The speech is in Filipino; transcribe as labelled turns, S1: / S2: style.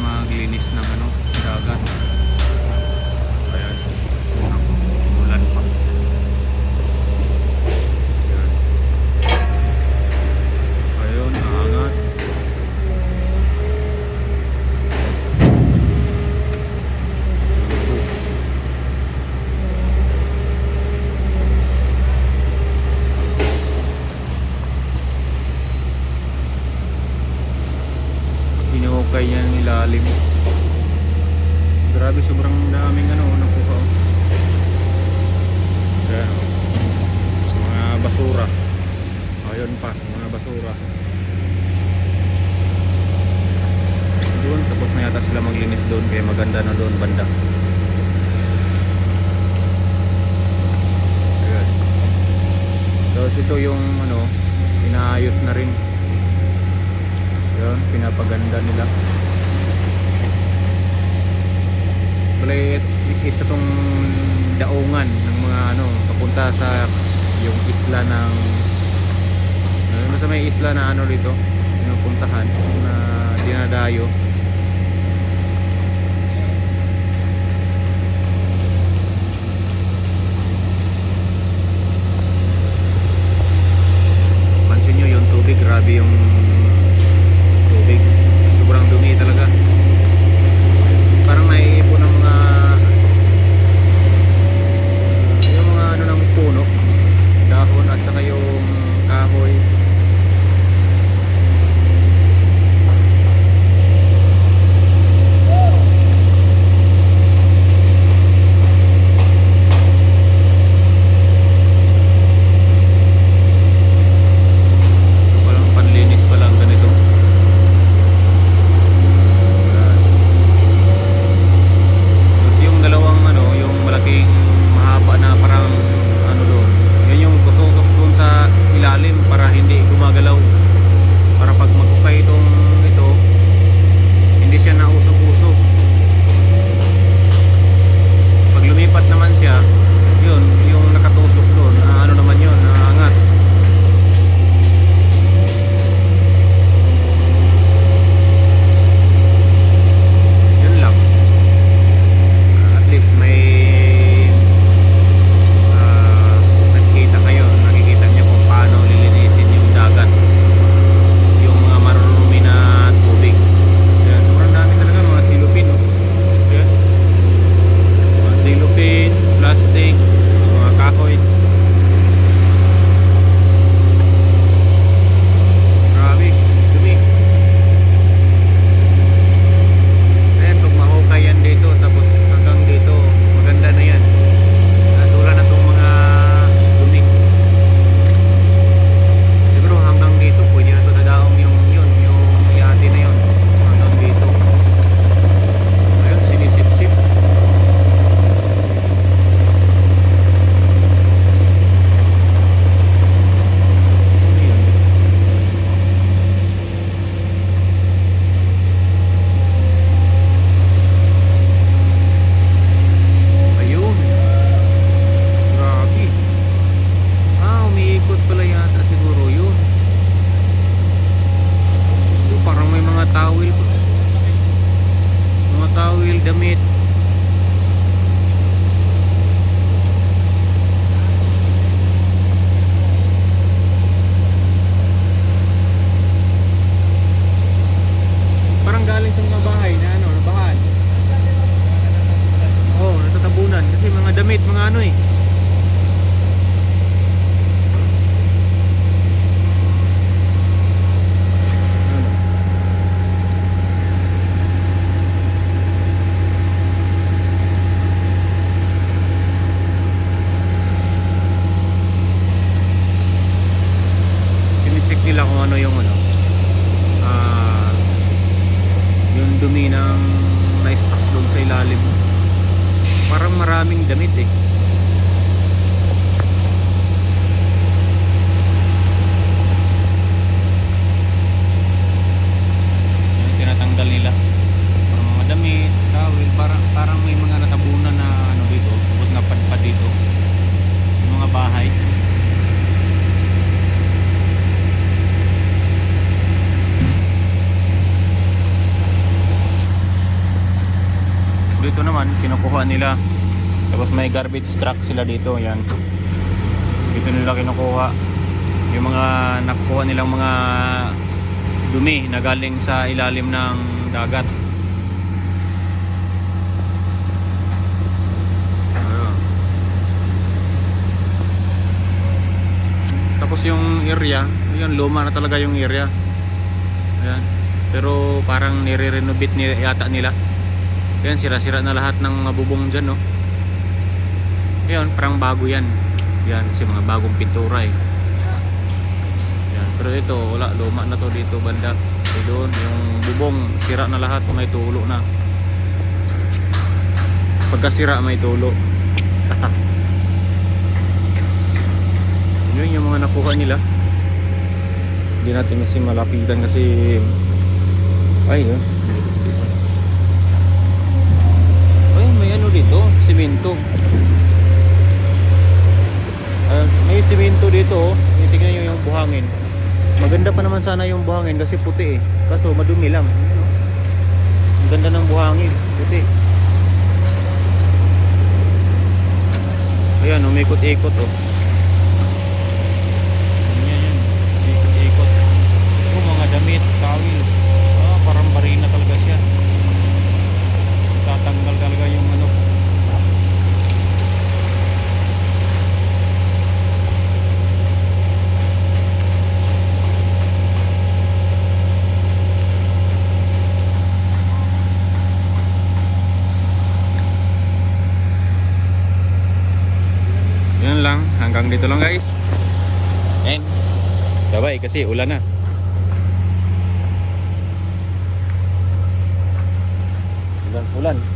S1: maglinis ng ano, dagat. malalim. Grabe sobrang daming ano nakuha oh. Ayan, oh. sa mga basura. Ayun pa sa mga basura. Doon tapos na yata sila maglinis doon kaya maganda na doon banda. Ayan. tapos ito yung ano inaayos na rin. Yun pinapaganda nila. Tuloy is itong daungan ng mga ano, papunta sa yung isla ng ano sa may isla na ano rito, pinupuntahan na dinadayo. mga ano eh. Nila kung ano yung ano. Uh, yung dumi ng na-stock doon sa ilalim. Parang maraming damit eh. Kinukuha nila. Tapos may garbage truck sila dito, yan. Dito nila kinukuha. Yung mga nakukuha nilang mga dumi na galing sa ilalim ng dagat. Tapos yung area, yun luma na talaga yung area. Ayan. Pero parang nire-renovate ni yata nila. Ayan, sira-sira na lahat ng bubong dyan, no? Ayan, parang bago yan. Yan, kasi mga bagong pintura eh. Yan, pero ito, wala, luma na to dito banda. So doon, yung bubong, sira na lahat, may tulo na. Pagka sira, may tulo. Yun yung mga nakuha nila. Hindi natin kasi malapitan kasi ay yun. Ay, may ano dito, simento. Ah, may simento dito, oh. May tingnan nyo yung buhangin. Maganda pa naman sana yung buhangin kasi puti eh. Kaso madumi lang. Ang ganda ng buhangin, puti. Ayan, umikot-ikot oh. Hanggang dito lang guys. And Sabay kasi ulan na. Ulan, ulan.